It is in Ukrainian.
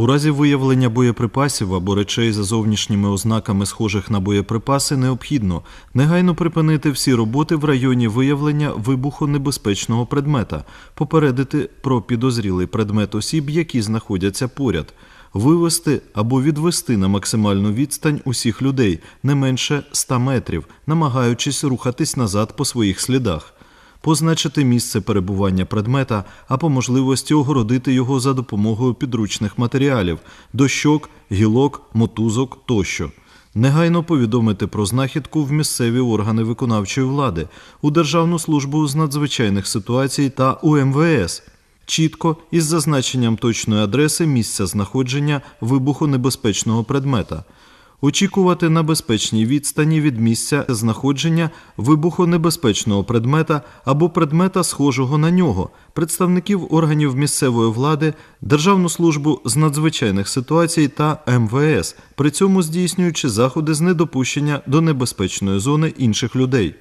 У разі виявлення боєприпасів або речей за зовнішніми ознаками схожих на боєприпаси необхідно негайно припинити всі роботи в районі виявлення вибухонебезпечного предмета, попередити про підозрілий предмет осіб, які знаходяться поряд, вивести або відвести на максимальну відстань усіх людей не менше 100 метрів, намагаючись рухатись назад по своїх слідах позначити місце перебування предмета, а по можливості огородити його за допомогою підручних матеріалів дощок, гілок, мотузок тощо. Негайно повідомити про знахідку в місцеві органи виконавчої влади, у Державну службу з надзвичайних ситуацій та у МВС. Чітко із зазначенням точної адреси місця знаходження вибухонебезпечного предмета очікувати на безпечній відстані від місця знаходження вибухонебезпечного предмета або предмета, схожого на нього, представників органів місцевої влади, Державну службу з надзвичайних ситуацій та МВС, при цьому здійснюючи заходи з недопущення до небезпечної зони інших людей.